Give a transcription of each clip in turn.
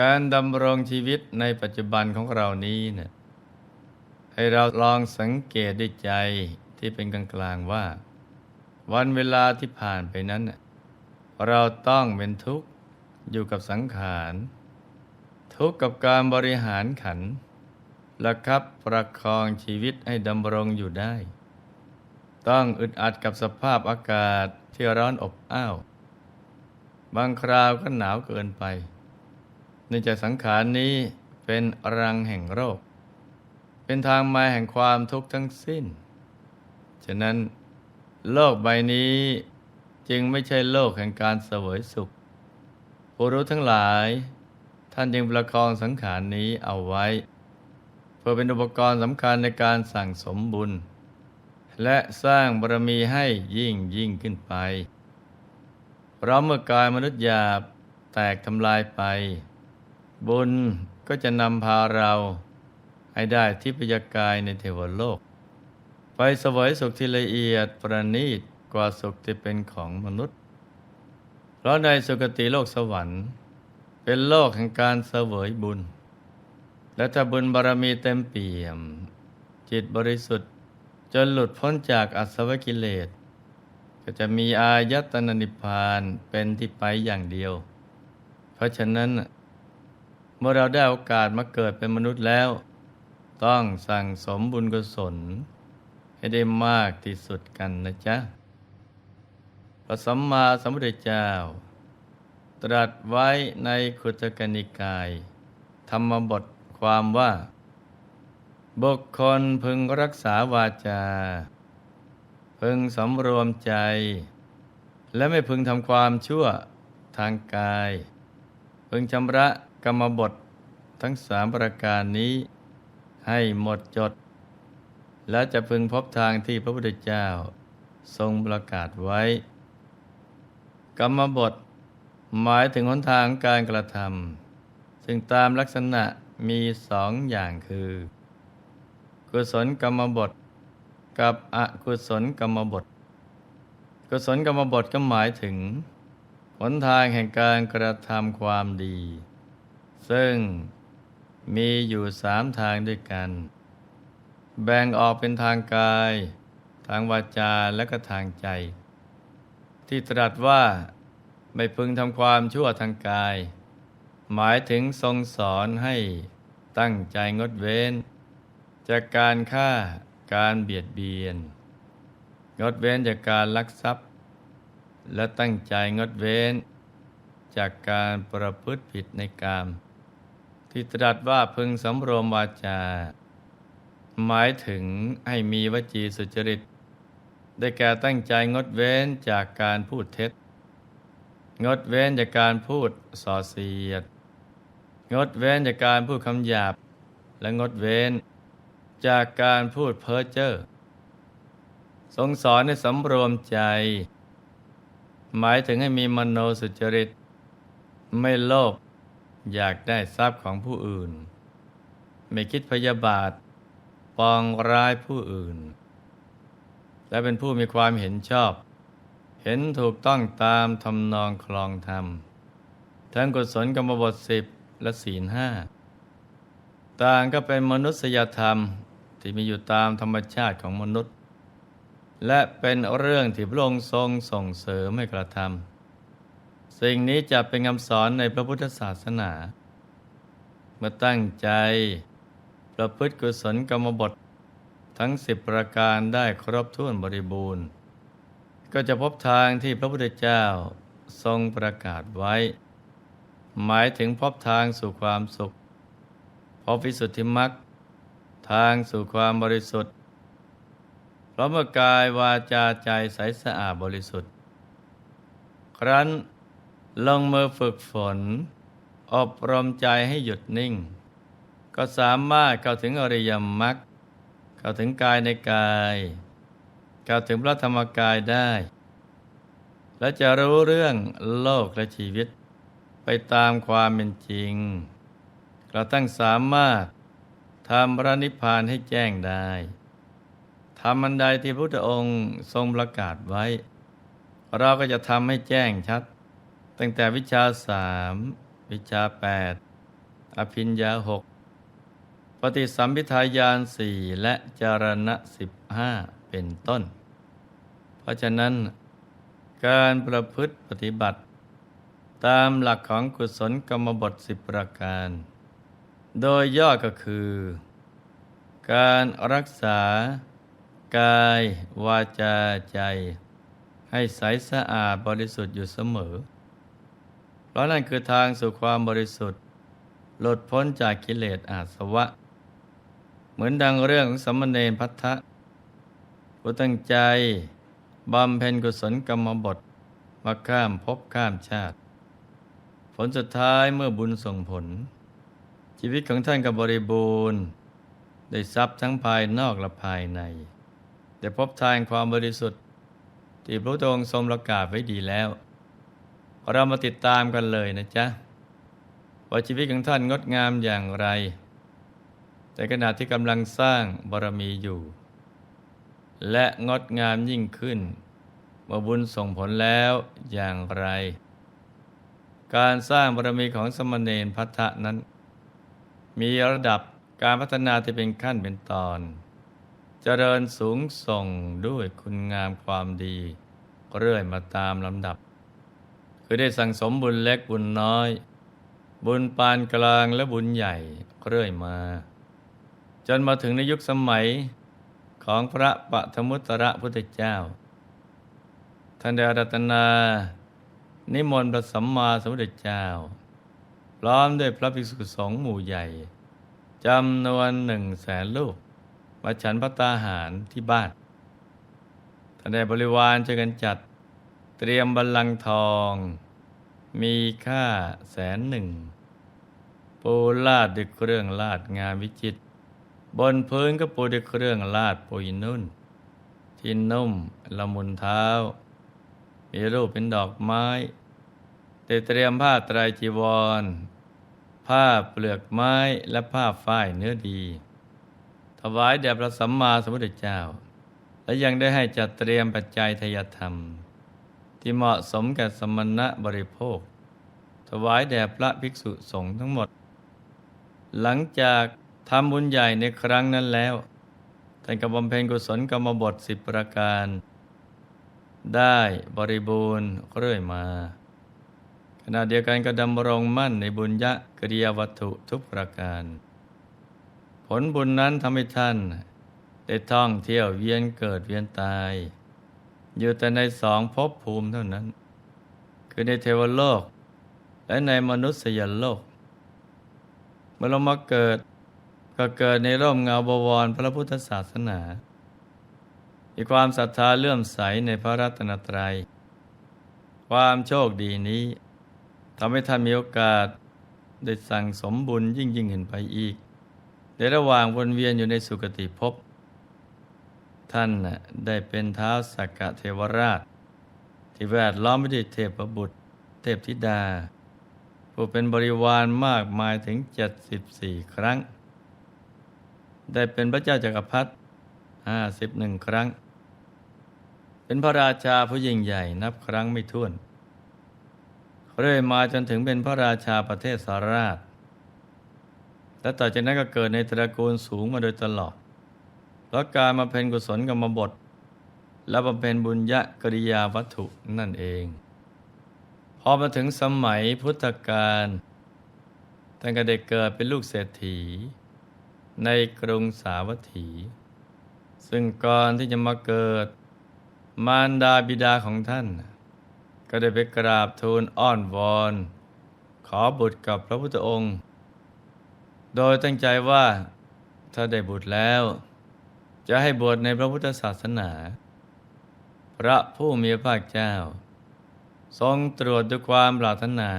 การดำรงชีวิตในปัจจุบันของเรานี้เนี่ยให้เราลองสังเกตด้วยใจที่เป็นกลางๆว่า วันเวลาที่ผ่านไปนั้น เราต้องเป็นทุกข์อยู่กับสังขาร ทุกข์กับการบริหารขันธ์และคับประคองชีวิตให้ดำรงอยู่ได้ ต้องอึดอัดกับสภาพอากาศที่ร้อนอบอ้าว บางคราวก็หนาวเกินไป นื่องจากสังขารนี้เป็นรังแห่งโรค เป็นทางมาแห่งความทุกข์ทั้งสิ้น ฉะนั้นโลกใบนี้จึงไม่ใช่โลกแห่งการเสวยสุข ผู้รู้ทั้งหลาย ท่านจึงประคองสังขารนี้เอาไว้ เพื่อเป็นอุปกรณ์สำคัญในการสั่งสมบุญ และสร้างบารมีให้ยิ่งยิ่งขึ้นไปเพราะเมื่อกายมนุษย์หยาบแตกทำลายไป บุญก็จะนำพาเราให้ได้ทิพยกายในเทวโลก ไปสวยสุขที่ละเอียดประณีตกว่าสุขที่เป็นของมนุษย์ เพราะในสุคติโลกสวรรค์ เป็นโลกแห่งการเสวยบุญ และถ้าบุญบารมีเต็มเปี่ยม จิตบริสุทธิ์จนหลุดพ้นจากอัศวกิเลส ก็จะมีอายตนะนิพพานเป็นที่ไปอย่างเดียว เพราะฉะนั้น มื่อเราได้โอกาสมาเกิดเป็นมนุษย์แล้ว ต้องสั่งสมบุญกุศล ให้ได้มากที่สุดกันนะจ๊ะ พระสัมมาสัมพุทธเจ้า ตรัสไว้ในขุตกนิกาย ธรรมบทความว่า บุคคลพึงรักษาวาจา พึงสำรวมใจ และไม่พึงทำความชั่วทางกาย พึงชำระ กรรมบททั้งสามประการนี้ให้หมดจด และจะพึงพบทางที่พระพุทธเจ้าทรงประกาศไว้ กรรมบทหมายถึงหนทางการกระทำซึ่งตามลักษณะมีสองอย่างคือ กุศลกรรมบท กับอกุศลกรรมบท กุศลกรรมบทก็หมายถึง หนทางแห่งการกระทำความดี ซึ่งมีอยู่สามทางด้วยกัน แบ่งออกเป็นทางกาย ทางวาจาและก็ทางใจ ที่ตรัสว่าไม่พึงทำความชั่วทางกาย หมายถึงทรงสอนให้ตั้งใจงดเว้น จากการฆ่าการเบียดเบียน งดเว้นจากการลักทรัพย์ และตั้งใจงดเว้น จากการประพฤติผิดในกาม ที่ตรัสว่าพึงสำรวมวาจา หมายถึงให้มีวจีสุจริต ได้แก่ตั้งใจงดเว้นจากการพูดเท็จ งดเว้นจากการพูดส่อเสียด งดเว้นจากการพูดคำหยาบ และงดเว้น จากการพูดเพ้อเจ้อทรงสอนให้สำรวมใจ หมายถึงให้มีมโนสุจริต ไม่โลภ อยากได้ทรัพย์ของผู้อื่น ไม่คิดพยาบาท ปองร้ายผู้อื่น และเป็นผู้มีความเห็นชอบ เห็นถูกต้องตามทำนองคลองธรรม ทั้งกุศลกรรมบทสิบและศีลห้าต่างก็เป็นมนุษยธรรมที่มีอยู่ตามธรรมชาติของมนุษย์ และเป็นเรื่องที่พระองค์ทรงส่งเสริมให้กระทำ สิ่งนี้จะเป็นคำสอนในพระพุทธศาสนา เมื่อตั้งใจ ประพฤติกุศลกรรมบททั้งสิบประการได้ครบถ้วนบริบูรณ์ ก็จะพบทางที่พระพุทธเจ้าทรงประกาศไว้ หมายถึงพบทางสู่ความสุข พบวิสุทธิมรรคทางสู่ความบริสุทธิ์เพราะเมื่อกายวาจาใจใสสะอาดบริสุทธิ์ ครั้น ลงมือฝึกฝน อบรมใจให้หยุดนิ่ง ก็สามารถเข้าถึงอริยมรรคเข้าถึงกายในกายเข้าถึงพระธรรมกายได้ และจะรู้เรื่องโลกและชีวิต ไปตามความเป็นจริงกระทั่งสามารถทำพระนิพพานให้แจ้งได้ทำอันใดที่พระพุทธองค์ทรงประกาศไว้ เราก็จะทำให้แจ้งชัด ตั้งแต่วิชาสามวิชาแปดอภิญญาหกปฏิสัมพิทายานสี่และจารณะสิบห้าเป็นต้น เพราะฉะนั้นการประพฤติปฏิบัติ ตามหลักของกุศลกรรมบทสิบประการ โดยย่อก็คือ การรักษากายวาจาใจ ให้ใสสะอาดบริสุทธิ์อยู่เสมอ เพราะนั่นคือทางสู่ความบริสุทธิ์ หลุดพ้นจากกิเลสอาสวะ เหมือนดังเรื่องของสมณเณรพัทธะผู้ตั้งใจบำเพ็ญกุศลกรรมบทมาข้ามภพข้ามชาติ ผลสุดท้ายเมื่อบุญส่งผล ชีวิตของท่านก็บริบูรณ์ ได้ทรัพย์ทั้งภายนอกและภายใน ได้พบทางความบริสุทธิ์ ที่พระองค์ทรงประกาศไว้ดีแล้ว เรามาติดตามกันเลยนะจ๊ะว่าชีวิตของท่านงดงามอย่างไร แต่ขณะที่กำลังสร้างบารมีอยู่ และงดงามยิ่งขึ้นเมื่อบุญส่งผลแล้วอย่างไร การสร้างบารมีของสมณเณรพัทะนั้น มีระดับการพัฒนาที่เป็นขั้นเป็นตอนเจริญสูงส่งด้วยคุณงามความดี เรื่อยมาตามลำดับ คือได้สั่งสมบุญเล็กบุญน้อย บุญปานกลางและบุญใหญ่เรื่อยมา จนมาถึงในยุคสมัยของพระปฐมุตระพุทธเจ้า ท่านได้อารัตนา นิมนต์พระสัมมาสัมพุทธเจ้า พร้อมด้วยพระภิกษุสงฆ์หมู่ใหญ่จำนวนหนึ่งแสนลูกมาฉันพระตาหารที่บ้านท่านได้บริวารช่วยกันจัด เตรียมบัลลังก์ทอง มีค่าแสนหนึ่ง ปูลาดด้วยเครื่องลาดงามวิจิตรบนพื้นก็ปูด้วยเครื่องลาดปุยนุ่น ที่นุ่มละมุนเท้า มีรูปเป็นดอกไม้ได้เตรียมผ้าไตรจีวร ผ้าเปลือกไม้และผ้าฝ้ายเนื้อดี ถวายแด่พระสัมมาสัมพุทธเจ้า และยังได้ให้จัดเตรียมปัจจัยทยธรรม ที่เหมาะสมแก่สมณะบริโภค ถวายแด่พระภิกษุสงฆ์ทั้งหมด หลังจากทำบุญใหญ่ในครั้งนั้นแล้วท่านก็บำเพ็ญกุศลกรรมบทสิบประการ ได้บริบูรณ์เรื่อยมา ขณะเดียวกันก็ดำรงมั่นในบุญยะกิริยวัตถุทุกประการ ผลบุญนั้นทำให้ท่าน ได้ท่องเที่ยวเวียนเกิดเวียนตาย อยู่แต่ในสองภพภูมิเท่านั้น คือในเทวโลก และในมนุษยโลก เมื่อเรามาเกิดก็เกิดในร่มเงาบวรพระพุทธศาสนา มีความศรัทธาเลื่อมใสในพระรัตนตรัย ความโชคดีนี้ทำให้ท่านมีโอกาสได้สั่งสมบุญยิ่งยิ่งขึ้นไปอีก ในระหว่างวนเวียนอยู่ในสุคติภพ ท่านได้เป็นเท้าวสักกะเทวราช ที่แวดล้อมไปด้วยเทพบุตร เทพธิดา ผู้เป็นบริวารมากมายถึง 74 ครั้ง ได้เป็นพระเจ้าจักรพรรดิ51 ครั้ง เป็นพระราชาผู้ยิ่งใหญ่นับครั้งไม่ถ้วน เรื่อยมาจนถึงเป็นพระราชาประเทศสาราชและต่อจากนั้นก็เกิดในตระกูลสูงมาโดยตลอด เพราะการมาเป็นกุศลกรรมบท และบำเพ็ญบุญยะกริยาวัตถุนั่นเอง พอมาถึงสมัยพุทธกาลท่านก็ได้เกิดเป็นลูกเศรษฐี ในกรุงสาวัตถี ซึ่งก่อนที่จะมาเกิด มารดาบิดาของท่าน ก็ได้ไปกราบทูลอ้อนวอน ขอบุตรกับพระพุทธองค์ โดยตั้งใจว่าถ้าได้บุตรแล้ว จะให้บวชในพระพุทธศาสนา พระผู้มีพระเจ้า ทรงตรวจด้วยความปรารถนา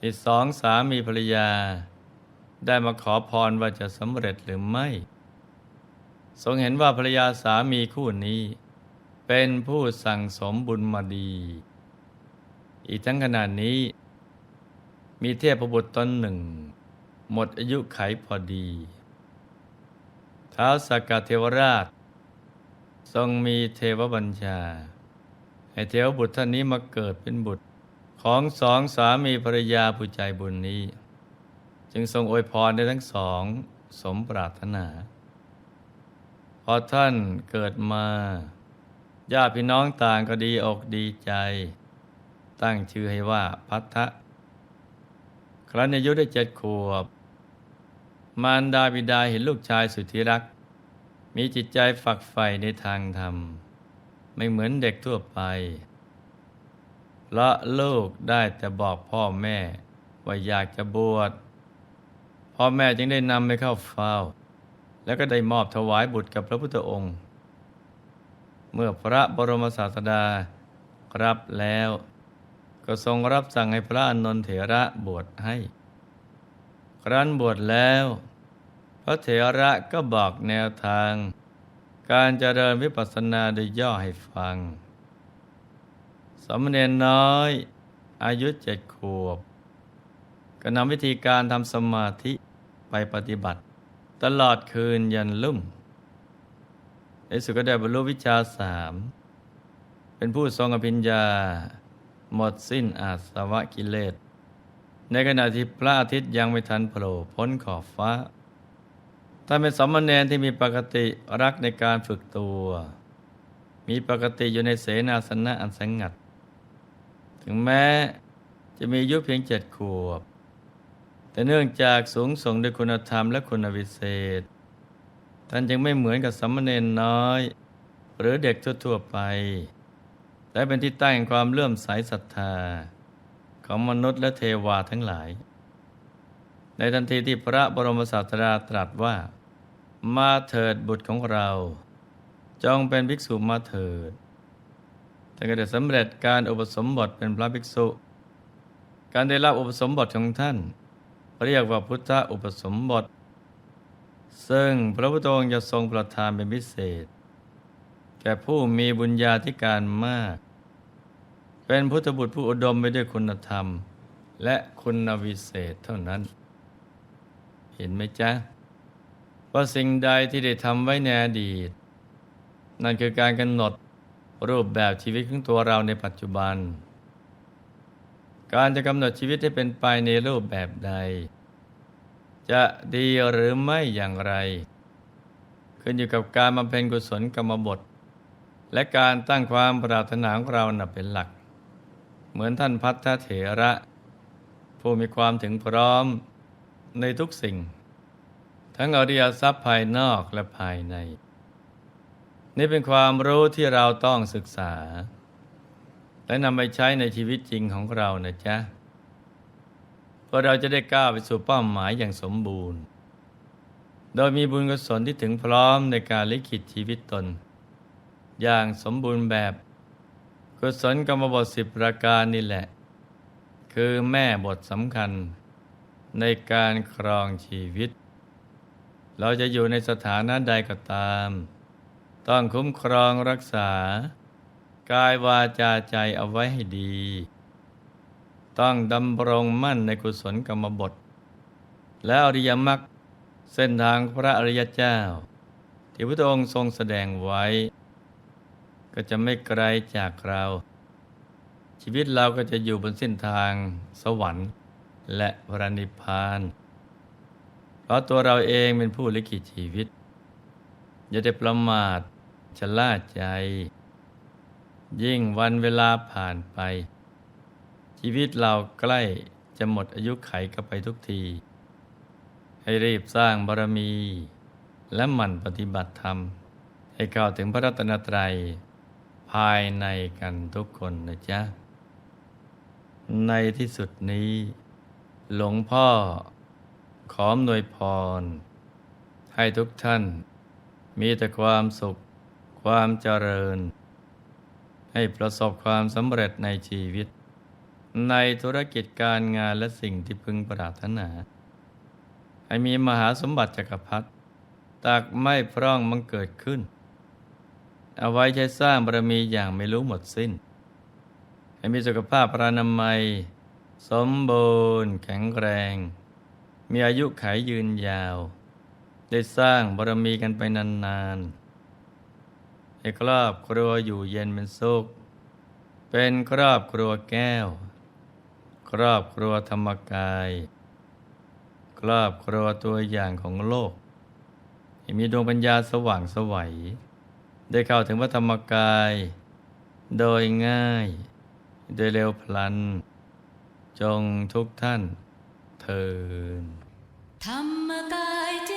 ที่สองสามีภรรยา ได้มาขอพรว่าจะสำเร็จหรือไม่ ทรงเห็นว่าภรรยาสามีคู่นี้ เป็นผู้สั่งสมบุญมาดี อีกทั้งขนาดนี้ มีเทพบุตรตนหนึ่ง หมดอายุไขพอดี ท้าวสักกะเทวราช ทรงมีเทวบัญชา ให้เทวบุตรท่านนี้มาเกิดเป็นบุตรของสองสามีภรรยาผู้ใจบุญนี้ จึงทรงอวยพรได้ทั้งสองสมปรารถนา พอท่านเกิดมาญาติพี่น้องต่างก็ดีอกดีใจ ตั้งชื่อให้ว่าพัทธะครั้นอายุได้เจ็ดขวบ มารดาบิดาเห็นลูกชายสุดที่รัก มีจิตใจฝักใฝ่ในทางธรรม ไม่เหมือนเด็กทั่วไปเพราะลูกได้แต่บอกพ่อแม่ ว่าอยากจะบวชพ่อแม่จึงได้นำไปเข้าเฝ้า แล้วก็ได้มอบถวายบุตรกับพระพุทธองค์ เมื่อพระบรมศาสดารับแล้ว ก็ทรงรับสั่งให้พระอนนทเถระบวชให้ ครั้นบวชแล้ว พระเถระก็บอกแนวทาง การเจริญวิปัสสนาโดยย่อให้ฟัง สมเณรน้อย อายุเจ็ดขวบ ก็นำวิธีการทำสมาธิไปปฏิบัติ ตลอดคืนยันลุ่มในสุก็ได้บรรลุวิชาสาม เป็นผู้ทรงอภิญญา หมดสิ้นอาสวะกิเลส ในขณะที่พระอาทิตย์ยังไม่ทันโผล่พ้นขอบฟ้าถ้าเป็นสมณเณรที่มีปกติรักในการฝึกตัว มีปกติอยู่ในเสนาสนะอันสงัด ถึงแม้จะมีอายุเพียงเจ็ดขวบ แต่เนื่องจากสูงส่งด้วยคุณธรรมและคุณวิเศษ ท่านจึงไม่เหมือนกับสมณเณรน้อย หรือเด็กทั่วๆไป และเป็นที่ตั้งแห่งความเลื่อมใสศรัทธา ของมนุษย์และเทวาทั้งหลาย ในทันทีที่พระบรมศาสดาตรัสว่า มาเถิดบุตรของเรา จงเป็นภิกษุมาเถิดท่านก็ได้สำเร็จการอุปสมบทเป็นพระภิกษุ การได้รับอุปสมบทของท่าน เรียกว่าพุทธอุปสมบท ซึ่งพระพุทธองค์จะทรงประทานเป็นพิเศษ แก่ผู้มีบุญญาธิการมาก เป็นพุทธบุตรผู้อุดมไปด้วยคุณธรรม และคุณวิเศษเท่านั้น เห็นไหมจ๊ะ ว่าสิ่งใดที่ได้ทำไว้ในอดีต นั่นคือการกำหนดรูปแบบชีวิตของตัวเราในปัจจุบัน การจะกำหนดชีวิตให้เป็นไปในรูปแบบใด จะดีหรือไม่อย่างไร ขึ้นอยู่กับการบำเพ็ญกุศลกรรมบท และการตั้งความปรารถนาของเราเป็นหลัก เหมือนท่านพัทธเถระ ผู้มีความถึงพร้อมในทุกสิ่ง ทั้งอริยทรัพย์ภายนอกและภายใน นี่เป็นความรู้ที่เราต้องศึกษา และนำไปใช้ในชีวิตจริงของเรานะจ๊ะเพื่อเราจะได้ก้าวไปสู่เป้าหมายอย่างสมบูรณ์ โดยมีบุญกุศลที่ถึงพร้อมในการลิขิตชีวิตตน อย่างสมบูรณ์แบบ กุศลกรรมบทสิบประการนี่แหละ คือแม่บทสำคัญในการครองชีวิต เราจะอยู่ในสถานะใดก็ตาม ต้องคุ้มครองรักษา กายวาจาใจเอาไว้ให้ดี ต้องดำรงมั่นในกุศลกรรมบท และอริยมรรคเส้นทางพระอริยเจ้า ที่พระองค์ทรงแสดงไว้ ก็จะไม่ไกลจากเรา ชีวิตเราก็จะอยู่บนเส้นทางสวรรค์ และพระนิพพาน เพราะตัวเราเองเป็นผู้ลิขิตชีวิต อย่าได้ประมาทชะล่าใจ ยิ่งวันเวลาผ่านไป ชีวิตเราใกล้จะหมดอายุไขกันไปทุกที ให้รีบสร้างบารมี และหมั่นปฏิบัติธรรม ให้เข้าถึงพระรัตนตรัยายในกันทุกคนนะจ๊ะ ในที่สุดนี้ หลวงพ่อ ขออำนวยพร ให้ทุกท่าน มีแต่ความสุข ความเจริญ ให้ประสบความสำเร็จในชีวิต ในธุรกิจการงานและสิ่งที่พึงปรารถนา ให้มีมหาสมบัติจักรพรรดิตักไม่พร่องมังเกิดขึ้น เอาไว้ใช้สร้างบารมีอย่างไม่รู้หมดสิ้น ให้มีสุขภาพพรานามัย สมบูรณ์ แข็งแรง มีอายุขายยืนยาว ได้สร้างบารมีกันไปนานๆให้ครอบครัวอยู่เย็นเป็นสุข เป็นครอบครัวแก้ว ครอบครัวธรรมกาย ครอบครัวตัวอย่างของโลกให้มีดวงปัญญาสว่างสวัย ได้เข้าถึงพระธรรมกาย โดยง่าย โดยเร็วพลัน จงทุกท่านเทินธรรมกายเจ